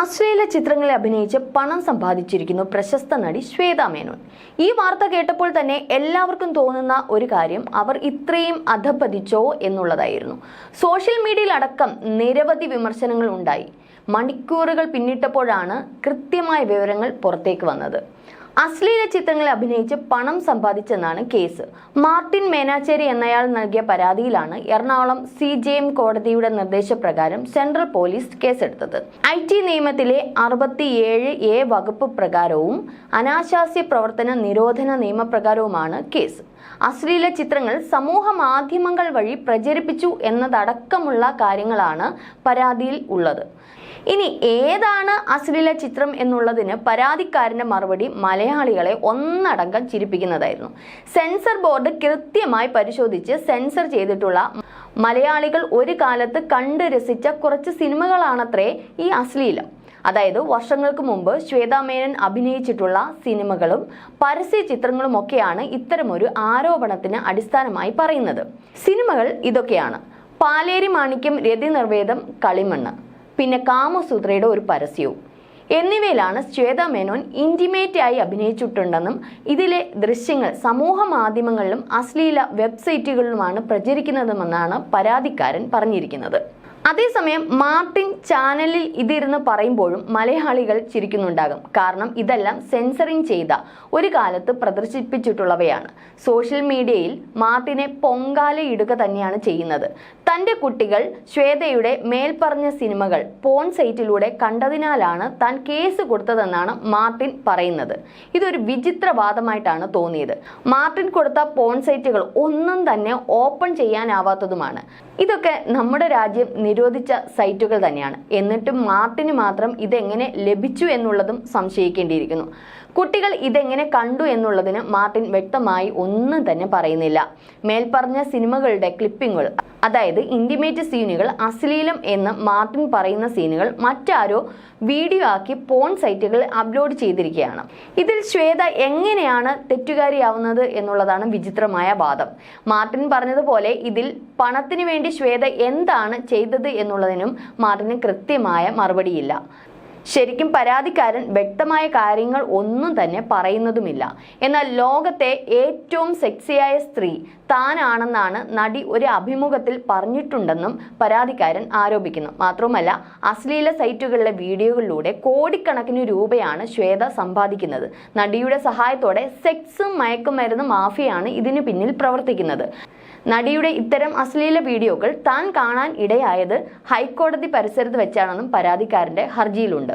അശ്ലീല ചിത്രങ്ങളിൽ അഭിനയിച്ച് പണം സമ്പാദിച്ചിരിക്കുന്നു പ്രശസ്ത നടി ശ്വേത മേനോൻ. ഈ വാർത്ത കേട്ടപ്പോൾ തന്നെ എല്ലാവർക്കും തോന്നുന്ന ഒരു കാര്യം അവർ ഇത്രയും അധപ്പതിച്ചോ എന്നുള്ളതായിരുന്നു. സോഷ്യൽ മീഡിയയിൽ അടക്കം നിരവധി വിമർശനങ്ങൾ ഉണ്ടായി. മണിക്കൂറുകൾ പിന്നിട്ടപ്പോഴാണ് കൃത്യമായ വിവരങ്ങൾ പുറത്തേക്ക് വന്നത്. അശ്ലീല ചിത്രങ്ങളിൽ അഭിനയിച്ച് പണം സമ്പാദിച്ചെന്നാണ് കേസ്. മാർട്ടിൻ മേനാച്ചേരി എന്നയാൾ നൽകിയ പരാതിയിലാണ് എറണാകുളം സി ജെ എം കോടതിയുടെ നിർദ്ദേശപ്രകാരം സെൻട്രൽ പോലീസ് കേസെടുത്തത്. ഐ ടി നിയമത്തിലെ അറുപത്തിയേഴ് എ വകുപ്പ് പ്രകാരവും അനാശാസ്യ പ്രവർത്തന നിരോധന നിയമപ്രകാരവുമാണ് കേസ്. അശ്ലീല ചിത്രങ്ങൾ സമൂഹ മാധ്യമങ്ങൾ വഴി പ്രചരിപ്പിച്ചു എന്നതടക്കമുള്ള കാര്യങ്ങളാണ് പരാതിയിൽ ഉള്ളത്. ഇനി ഏതാണ് അശ്ലീല ചിത്രം എന്നുള്ളതിന് പരാതിക്കാരന്റെ മറുപടി മലയാളികളെ ഒന്നടങ്കം ചിരിപ്പിക്കുന്നതായിരുന്നു. സെൻസർ ബോർഡ് കൃത്യമായി പരിശോധിച്ച് സെൻസർ ചെയ്തിട്ടുള്ള മലയാളികൾ ഒരു കാലത്ത് കണ്ട് രസിച്ച കുറച്ച് സിനിമകളാണത്രേ ഈ അശ്ലീലം. അതായത് വർഷങ്ങൾക്ക് മുമ്പ് ശ്വേതാമേനൻ അഭിനയിച്ചിട്ടുള്ള സിനിമകളും പരസ്യ ചിത്രങ്ങളും ഒക്കെയാണ് ഇത്തരമൊരു ആരോപണത്തിന് അടിസ്ഥാനമായി പറയുന്നത്. സിനിമകൾ ഇതൊക്കെയാണ്. പാലേരി മാണിക്യം രതി നിർവേദം കളിമണ്ണ്. പിന്നെ കാമസൂത്രയുടെ ഒരു പരസ്യവും. എന്നിവയിലാണ് ശ്വേത മേനോൻ ഇന്റിമേറ്റായി അഭിനയിച്ചിട്ടുണ്ടെന്നും ഇതിലെ ദൃശ്യങ്ങൾ സമൂഹ മാധ്യമങ്ങളിലും അശ്ലീല വെബ്സൈറ്റുകളിലുമാണ് പ്രചരിക്കുന്നതുമെന്നാണ് പരാതിക്കാരൻ പറഞ്ഞിരിക്കുന്നത്. അതേസമയം മാർട്ടിൻ ചാനലിൽ ഇതിരുന്ന് പറയുമ്പോഴും മലയാളികൾ ചിരിക്കുന്നുണ്ടാകും. കാരണം ഇതെല്ലാം സെൻസറിങ് ചെയ്ത ഒരു കാലത്ത് പ്രദർശിപ്പിച്ചിട്ടുള്ളവയാണ്. സോഷ്യൽ മീഡിയയിൽ മാർട്ടിനെ പൊങ്കാലയിടുക തന്നെയാണ് ചെയ്യുന്നത്. തന്റെ കുട്ടികൾ ശ്വേതയുടെ മേൽപ്പറഞ്ഞ സിനിമകൾ പോൺ സൈറ്റിലൂടെ കണ്ടതിനാലാണ് താൻ കേസ് കൊടുത്തതെന്നാണ് മാർട്ടിൻ പറയുന്നത്. ഇതൊരു വിചിത്ര വാദമായിട്ടാണ് തോന്നിയത്. മാർട്ടിൻ കൊടുത്ത പോൺ സൈറ്റുകൾ ഒന്നും തന്നെ ഓപ്പൺ ചെയ്യാനാവാത്തതുമാണ്. ഇതൊക്കെ നമ്മുടെ രാജ്യം നിരോധിച്ച സൈറ്റുകൾ തന്നെയാണ്. എന്നിട്ടും മാർട്ടിന് മാത്രം ഇതെങ്ങനെ ലഭിച്ചു എന്നുള്ളതും സംശയിക്കേണ്ടിയിരിക്കുന്നു. കുട്ടികൾ ഇതെങ്ങനെ കണ്ടു എന്നുള്ളതിന് മാർട്ടിൻ വ്യക്തമായി ഒന്നും തന്നെ പറയുന്നില്ല. മേൽപ്പറഞ്ഞ സിനിമകളുടെ ക്ലിപ്പിങ്ങുകൾ അതായത് ഇന്റിമേറ്റ് സീനുകൾ അശ്ലീലം എന്ന് മാർട്ടിൻ പറയുന്ന സീനുകൾ മറ്റാരോ വീഡിയോ ആക്കി പോൺ സൈറ്റുകളിൽ അപ്ലോഡ് ചെയ്തിരിക്കുകയാണ്. ഇതിൽ ശ്വേത എങ്ങനെയാണ് തെറ്റുകാരിയാവുന്നത് എന്നുള്ളതാണ് വിചിത്രമായ വാദം. മാർട്ടിൻ പറഞ്ഞതുപോലെ ഇതിൽ പണത്തിന് വേണ്ടി ശ്വേത എന്താണ് ചെയ്തത് എന്നുള്ളതിനും മാർട്ടിന് കൃത്യമായ മറുപടിയില്ല. ശരിക്കും പരാതിക്കാരൻ വ്യക്തമായ കാര്യങ്ങൾ ഒന്നും തന്നെ പറയുന്നതുമില്ല. എന്നാൽ ലോകത്തെ ഏറ്റവും സെക്സിയായ സ്ത്രീ താനാണെന്നാണ് നടി ഒരു അഭിമുഖത്തിൽ പറഞ്ഞിട്ടുണ്ടെന്നും പരാതിക്കാരൻ ആരോപിക്കുന്നു. മാത്രവുമല്ല അശ്ലീല സൈറ്റുകളിലെ വീഡിയോകളിലൂടെ കോടിക്കണക്കിന് രൂപയാണ് ശ്വേത സമ്പാദിക്കുന്നത്. നടിയുടെ സഹായത്തോടെ സെക്സും മയക്കുമരുന്ന് മാഫിയാണ് ഇതിനു പിന്നിൽ പ്രവർത്തിക്കുന്നത്. നടിയുടെ ഇത്തരം അശ്ലീല വീഡിയോകൾ താൻ കാണാൻ ഇടയായത് ഹൈക്കോടതി പരിസരത്ത് വെച്ചാണെന്നും പരാതിക്കാരന്റെ ഹർജിയിലുണ്ട്.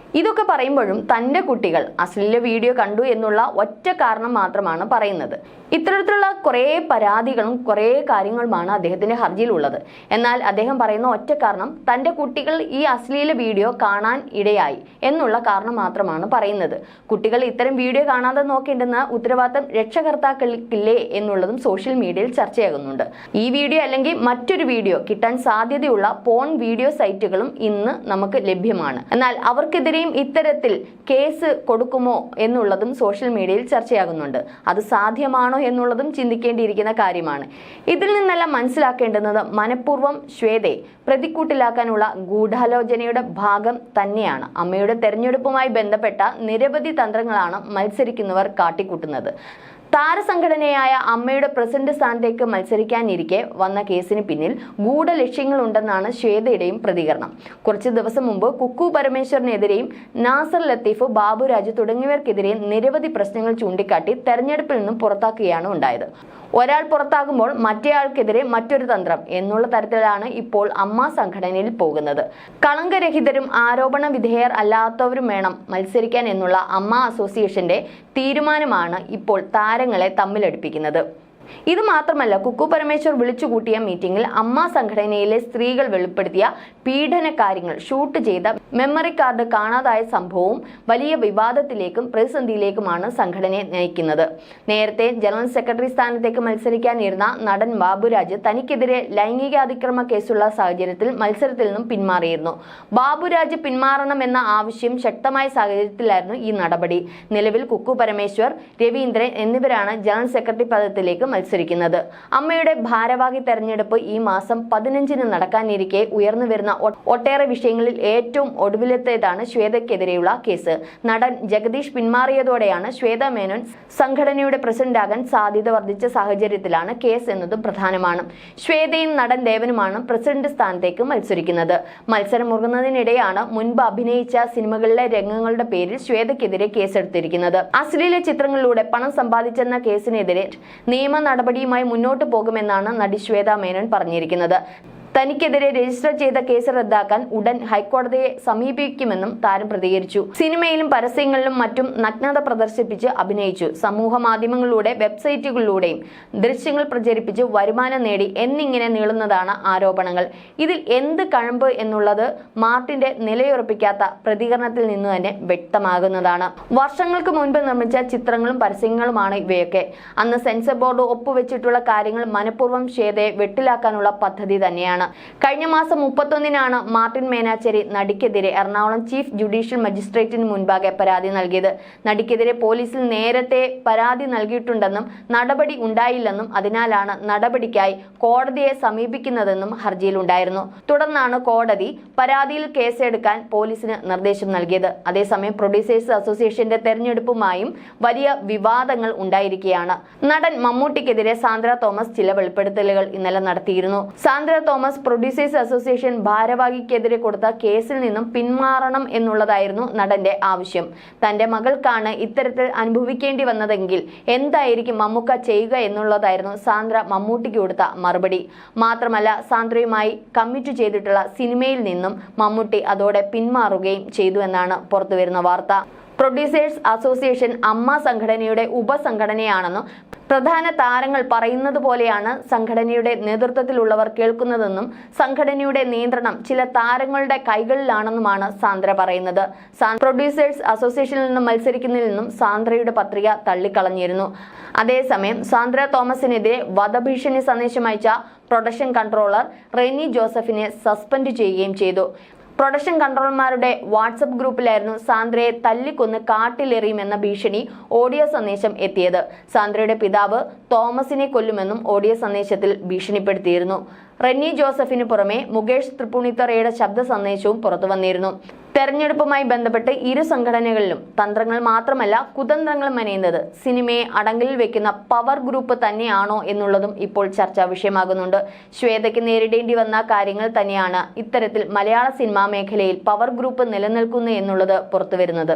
ഇതൊക്കെ പറയുമ്പോഴും തന്റെ കുട്ടികൾ അശ്ലീല വീഡിയോ കണ്ടു എന്നുള്ള ഒറ്റ കാരണം മാത്രമാണ് പറയുന്നത്. ഇത്തരത്തിലുള്ള കുറേ പരാതികളും കുറേ കാര്യങ്ങളുമാണ് അദ്ദേഹത്തിന്റെ ഹർജിയിലുള്ളത്. എന്നാൽ അദ്ദേഹം പറയുന്ന ഒറ്റ കാരണം തന്റെ കുട്ടികൾ ഈ അശ്ലീല വീഡിയോ കാണാൻ ഇടയായി എന്നുള്ള കാരണം മാത്രമാണ് പറയുന്നത്. കുട്ടികൾ ഇത്തരം വീഡിയോ കാണാതെ നോക്കേണ്ടെന്ന ഉത്തരവാദിത്തം രക്ഷകർത്താക്കൾക്കില്ലേ എന്നുള്ളതും സോഷ്യൽ മീഡിയയിൽ ചർച്ചയാകുന്നുണ്ട്. ഈ വീഡിയോ അല്ലെങ്കിൽ മറ്റൊരു വീഡിയോ കിട്ടാൻ സാധ്യതയുള്ള പോൺ വീഡിയോ സൈറ്റുകളും ഇന്ന് നമുക്ക് ലഭ്യമാണ്. എന്നാൽ അവർക്കെതിരെയും ഇത്തരത്തിൽ കേസ് കൊടുക്കുമോ എന്നുള്ളതും സോഷ്യൽ മീഡിയയിൽ ചർച്ചയാകുന്നുണ്ട്. അത് സാധ്യമാണോ എന്നുള്ളതും ചിന്തിക്കേണ്ടിയിരിക്കുന്ന കാര്യമാണ്. ഇതിൽ നിന്നെല്ലാം മനസ്സിലാക്കേണ്ടുന്നത് മനഃപൂർവം ശ്വേതയെ പ്രതിക്കൂട്ടിലാക്കാനുള്ള ഗൂഢാലോചനയുടെ ഭാഗം തന്നെയാണ്. അമ്മയുടെ തെരഞ്ഞെടുപ്പുമായി ബന്ധപ്പെട്ട നിരവധി തന്ത്രങ്ങളാണ് മത്സരിക്കുന്നവർ കാട്ടിക്കൂട്ടുന്നത്. താരസംഘടനയായ അമ്മയുടെ പ്രസിഡന്റ് സ്ഥാനത്തേക്ക് മത്സരിക്കാനിരിക്കെ വന്ന കേസിന് പിന്നിൽ ഗൂഢലക്ഷ്യങ്ങളുണ്ടെന്നാണ് ശ്വേതയുടെയും പ്രതികരണം. കുറച്ച് ദിവസം മുമ്പ് കുക്കു പരമേശ്വരനെതിരെയും നാസർ ലത്തീഫ് ബാബുരാജ് തുടങ്ങിയവർക്കെതിരെ നിരവധി പ്രശ്നങ്ങൾ ചൂണ്ടിക്കാട്ടി തെരഞ്ഞെടുപ്പിൽ നിന്നും പുറത്താക്കുകയാണ് ഉണ്ടായത്. ഒരാൾ പുറത്താകുമ്പോൾ മറ്റേയാൾക്കെതിരെ മറ്റൊരു തന്ത്രം എന്നുള്ള തരത്തിലാണ് ഇപ്പോൾ അമ്മ സംഘടനയിൽ പോകുന്നത്. കളങ്കരഹിതരും ആരോപണ വിധേയർ അല്ലാത്തവരും വേണം മത്സരിക്കാൻ എന്നുള്ള അമ്മ അസോസിയേഷന്റെ തീരുമാനമാണ് ഇപ്പോൾ താരങ്ങളെ തമ്മിലടുപ്പിക്കുന്നത്. ഇത് മാത്രമല്ല കുക്കു പരമേശ്വർ വിളിച്ചുകൂട്ടിയ മീറ്റിംഗിൽ അമ്മ സംഘടനയിലെ സ്ത്രീകൾ വെളിപ്പെടുത്തിയ പീഡന കാര്യങ്ങൾ ഷൂട്ട് ചെയ്ത മെമ്മറി കാർഡ് കാണാതായ സംഭവവും വലിയ വിവാദത്തിലേക്കും പ്രതിസന്ധിയിലേക്കുമാണ് സംഘടനയെ നയിക്കുന്നത്. നേരത്തെ ജനറൽ സെക്രട്ടറി സ്ഥാനത്തേക്ക് മത്സരിക്കാനിരുന്ന നടൻ ബാബുരാജ് തനിക്കെതിരെ ലൈംഗികാതിക്രമ കേസുള്ള സാഹചര്യത്തിൽ മത്സരത്തിൽ നിന്നും പിന്മാറിയിരുന്നു. ബാബുരാജ് പിന്മാറണമെന്ന ആവശ്യം ശക്തമായ സാഹചര്യത്തിലായിരുന്നു ഈ നടപടി. നിലവിൽ കുക്കു പരമേശ്വർ രവീന്ദ്രൻ എന്നിവരാണ് ജനറൽ സെക്രട്ടറി പദത്തിലേക്ക് മത്സരിക്കുന്നത്. അമ്മയുടെ ഭാരവാഹി തെരഞ്ഞെടുപ്പ് ഈ മാസം പതിനഞ്ചിന് നടക്കാനിരിക്കെ ഉയർന്നു വരുന്ന ഒട്ടേറെ വിഷയങ്ങളിൽ ഏറ്റവും ഒടുവിലത്തേതാണ് ശ്വേതയ്ക്കെതിരെയുള്ള കേസ്. നടൻ ജഗദീഷ് പിന്മാറിയതോടെയാണ് ശ്വേത മേനോൻ സംഘടനയുടെ പ്രസിഡന്റാകാൻ സാധ്യത വർദ്ധിച്ച സാഹചര്യത്തിലാണ് കേസ് എന്നതും പ്രധാനമാണ്. ശ്വേതയും നടൻ ദേവനുമാണ് പ്രസിഡന്റ് സ്ഥാനത്തേക്ക് മത്സരിക്കുന്നത്. മത്സരം മുൻപ് അഭിനയിച്ച സിനിമകളിലെ രംഗങ്ങളുടെ പേരിൽ ശ്വേതയ്ക്കെതിരെ കേസെടുത്തിരിക്കുന്നത്. അശ്ലീല ചിത്രങ്ങളിലൂടെ പണം സമ്പാദിച്ചെന്ന കേസിനെതിരെ നിയമ നടപടിയുമായി മുന്നോട്ട് പോകുമെന്നാണ് നടി ശ്വേത മേനോൻ പറഞ്ഞിരിക്കുന്നത്. തനിക്കെതിരെ രജിസ്റ്റർ ചെയ്ത കേസ് റദ്ദാക്കാൻ ഉടൻ ഹൈക്കോടതിയെ സമീപിക്കുമെന്നും താരം പ്രതികരിച്ചു. സിനിമയിലും പരസ്യങ്ങളിലും മറ്റും നഗ്നത പ്രദർശിപ്പിച്ച് അഭിനയിച്ചു. സമൂഹ മാധ്യമങ്ങളിലൂടെ വെബ്സൈറ്റുകളിലൂടെയും ദൃശ്യങ്ങൾ പ്രചരിപ്പിച്ച് വരുമാനം നേടി എന്നിങ്ങനെ നീളുന്നതാണ് ആരോപണങ്ങൾ. ഇതിൽ എന്ത് കഴമ്പ് എന്നുള്ളത് മാർട്ടിന്റെ നിലയുറപ്പിക്കാത്ത പ്രതികരണത്തിൽ നിന്ന് തന്നെ വ്യക്തമാകുന്നതാണ്. വർഷങ്ങൾക്ക് മുൻപ് നിർമ്മിച്ച ചിത്രങ്ങളും പരസ്യങ്ങളുമാണ് ഇവയൊക്കെ. അന്ന് സെൻസർ ബോർഡ് ഒപ്പുവെച്ചിട്ടുള്ള കാര്യങ്ങൾ മനഃപൂർവം ഷേതയെ വെട്ടിലാക്കാനുള്ള പദ്ധതി തന്നെയാണ്. കഴിഞ്ഞ മാസം മുപ്പത്തൊന്നിനാണ് മാർട്ടിൻ മേനാച്ചേരി നടിക്കെതിരെ എറണാകുളം ചീഫ് ജുഡീഷ്യൽ മജിസ്ട്രേറ്റിന് മുൻപാകെ പരാതി നൽകിയത്. നടിക്കെതിരെ പോലീസിൽ നേരത്തെ പരാതി നൽകിയിട്ടുണ്ടെന്നും നടപടി ഉണ്ടായില്ലെന്നും അതിനാലാണ് നടപടിക്കായി കോടതിയെ സമീപിക്കുന്നതെന്നും ഹർജിയിലുണ്ടായിരുന്നു. തുടർന്നാണ് കോടതി പരാതിയിൽ കേസെടുക്കാൻ പോലീസിന് നിർദ്ദേശം നൽകിയത്. അതേസമയം പ്രൊഡ്യൂസേഴ്സ് അസോസിയേഷന്റെ തെരഞ്ഞെടുപ്പുമായും വലിയ വിവാദങ്ങൾ ഉണ്ടായിരിക്കുകയാണ്. നടൻ മമ്മൂട്ടിക്കെതിരെ സാന്ദ്ര തോമസ് ചില വെളിപ്പെടുത്തലുകൾ ഇന്നലെ നടത്തിയിരുന്നു. സാന്ദ്ര തോമസ് പ്രൊഡ്യൂസേഴ്സ് അസോസിയേഷൻ ഭാരവാഹിക്കെതിരെ കൊടുത്ത കേസിൽ നിന്നും പിന്മാറണം എന്നുള്ളതായിരുന്നു നടന്റെ ആവശ്യം. തന്റെ മകൾക്കാണ് ഇത്തരത്തിൽ അനുഭവിക്കേണ്ടി വന്നതെങ്കിൽ എന്തായിരിക്കും മമ്മൂക്ക ചെയ്യുക എന്നുള്ളതായിരുന്നു സാന്ദ്ര മമ്മൂട്ടിക്ക് കൊടുത്ത മറുപടി. മാത്രമല്ല സാന്ദ്രയുമായി കമ്മിറ്റ് ചെയ്തിട്ടുള്ള സിനിമയിൽ നിന്നും മമ്മൂട്ടി അതോടെ പിന്മാറുകയും ചെയ്തു എന്നാണ് പുറത്തുവരുന്ന വാർത്ത. പ്രൊഡ്യൂസേഴ്സ് അസോസിയേഷൻ അമ്മ സംഘടനയുടെ ഉപസംഘടനയാണെന്നും പ്രധാന താരങ്ങൾ പറയുന്നത് പോലെയാണ് സംഘടനയുടെ നേതൃത്വത്തിലുള്ളവർ കേൾക്കുന്നതെന്നും സംഘടനയുടെ നിയന്ത്രണം ചില താരങ്ങളുടെ കൈകളിലാണെന്നുമാണ് സാന്ദ്ര പറയുന്നത്. പ്രൊഡ്യൂസേഴ്സ് അസോസിയേഷനിൽ നിന്നും മത്സരിക്കുന്നതിൽ നിന്നും സാന്ദ്രയുടെ പത്രിക തള്ളിക്കളഞ്ഞിരുന്നു. അതേസമയം സാന്ദ്ര തോമസിനെതിരെ വധഭീഷണി സന്ദേശം അയച്ച പ്രൊഡക്ഷൻ കൺട്രോളർ റെനി ജോസഫിനെ സസ്പെൻഡ് ചെയ്യുകയും ചെയ്തു. പ്രൊഡക്ഷൻ കൺട്രോളർമാരുടെ വാട്സപ്പ് ഗ്രൂപ്പിലായിരുന്നു സാന്ദ്രയെ തല്ലിക്കൊന്ന് കാട്ടിലെറിയുമെന്ന ഭീഷണി ഓഡിയോ സന്ദേശം എത്തിയത്. സാന്ദ്രയുടെ പിതാവ് തോമസിനെ കൊല്ലുമെന്നും ഓഡിയോ സന്ദേശത്തിൽ ഭീഷണിപ്പെടുത്തിയിരുന്നു. റെന്നി ജോസഫിന് പുറമെ മുകേഷ് തൃപ്പൂണിത്തറയുടെ ശബ്ദ സന്ദേശവും പുറത്തു വന്നിരുന്നു തെരഞ്ഞെടുപ്പുമായി ബന്ധപ്പെട്ട് ഇരു സംഘടനകളിലും തന്ത്രങ്ങൾ മാത്രമല്ല കുതന്ത്രങ്ങളും മെനയുന്നത് സിനിമയെ അടങ്കലിൽ വെക്കുന്ന പവർ ഗ്രൂപ്പ് തന്നെയാണോ എന്നുള്ളതും ഇപ്പോൾ ചർച്ചാ വിഷയമാകുന്നുണ്ട്. ശ്വേതയ്ക്ക് നേരിടേണ്ടി വന്ന കാര്യങ്ങൾ തന്നെയാണ് ഇത്തരത്തിൽ മലയാള സിനിമാ മേഖലയിൽ പവർ ഗ്രൂപ്പ് നിലനിൽക്കുന്നു എന്നുള്ളത് പുറത്തുവരുന്നത്.